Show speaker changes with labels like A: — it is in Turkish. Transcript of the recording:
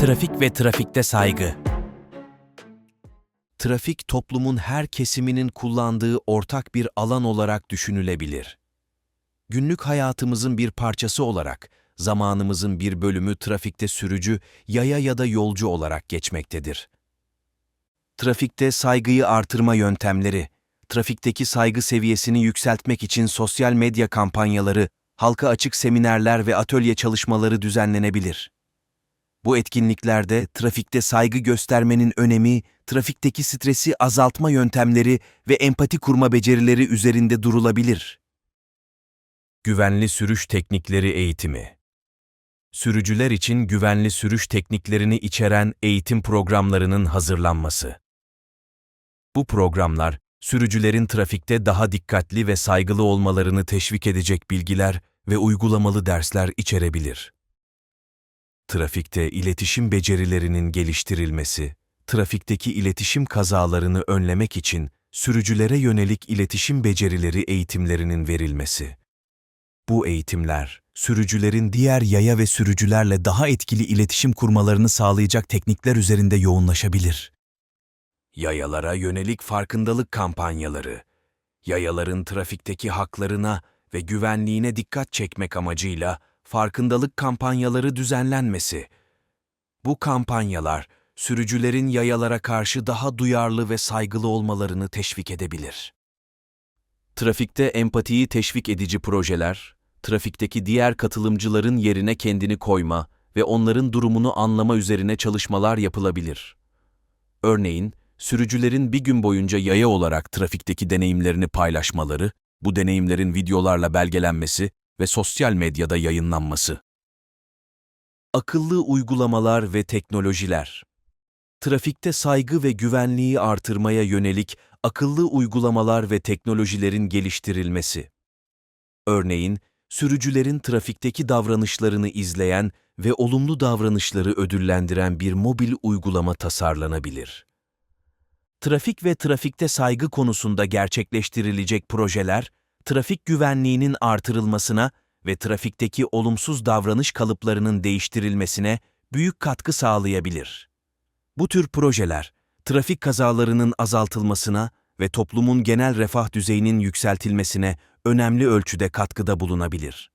A: Trafik ve trafikte saygı.
B: Trafik toplumun her kesiminin kullandığı ortak bir alan olarak düşünülebilir. Günlük hayatımızın bir parçası olarak zamanımızın bir bölümü trafikte sürücü, yaya ya da yolcu olarak geçmektedir. Trafikte saygıyı artırma yöntemleri, trafikteki saygı seviyesini yükseltmek için sosyal medya kampanyaları, halka açık seminerler ve atölye çalışmaları düzenlenebilir. Bu etkinliklerde trafikte saygı göstermenin önemi, trafikteki stresi azaltma yöntemleri ve empati kurma becerileri üzerinde durulabilir. Güvenli sürüş teknikleri eğitimi Sürücüler için güvenli sürüş tekniklerini içeren eğitim programlarının hazırlanması. Bu programlar, sürücülerin trafikte daha dikkatli ve saygılı olmalarını teşvik edecek bilgiler ve uygulamalı dersler içerebilir. Trafikte iletişim becerilerinin geliştirilmesi, trafikteki iletişim kazalarını önlemek için sürücülere yönelik iletişim becerileri eğitimlerinin verilmesi. Bu eğitimler, sürücülerin diğer yaya ve sürücülerle daha etkili iletişim kurmalarını sağlayacak teknikler üzerinde yoğunlaşabilir. Yayalara yönelik farkındalık kampanyaları, yayaların trafikteki haklarına ve güvenliğine dikkat çekmek amacıyla farkındalık kampanyaları düzenlenmesi. Bu kampanyalar, sürücülerin yayalara karşı daha duyarlı ve saygılı olmalarını teşvik edebilir. Trafikte empatiyi teşvik edici projeler, trafikteki diğer katılımcıların yerine kendini koyma ve onların durumunu anlama üzerine çalışmalar yapılabilir. Örneğin, sürücülerin bir gün boyunca yaya olarak trafikteki deneyimlerini paylaşmaları, bu deneyimlerin videolarla belgelenmesi ve sosyal medyada yayınlanması. Akıllı uygulamalar ve teknolojiler Trafikte saygı ve güvenliği artırmaya yönelik akıllı uygulamalar ve teknolojilerin geliştirilmesi. Örneğin, sürücülerin trafikteki davranışlarını izleyen ve olumlu davranışları ödüllendiren bir mobil uygulama tasarlanabilir. Trafik ve trafikte saygı konusunda gerçekleştirilecek projeler, trafik güvenliğinin artırılmasına ve trafikteki olumsuz davranış kalıplarının değiştirilmesine büyük katkı sağlayabilir. Bu tür projeler, trafik kazalarının azaltılmasına ve toplumun genel refah düzeyinin yükseltilmesine önemli ölçüde katkıda bulunabilir.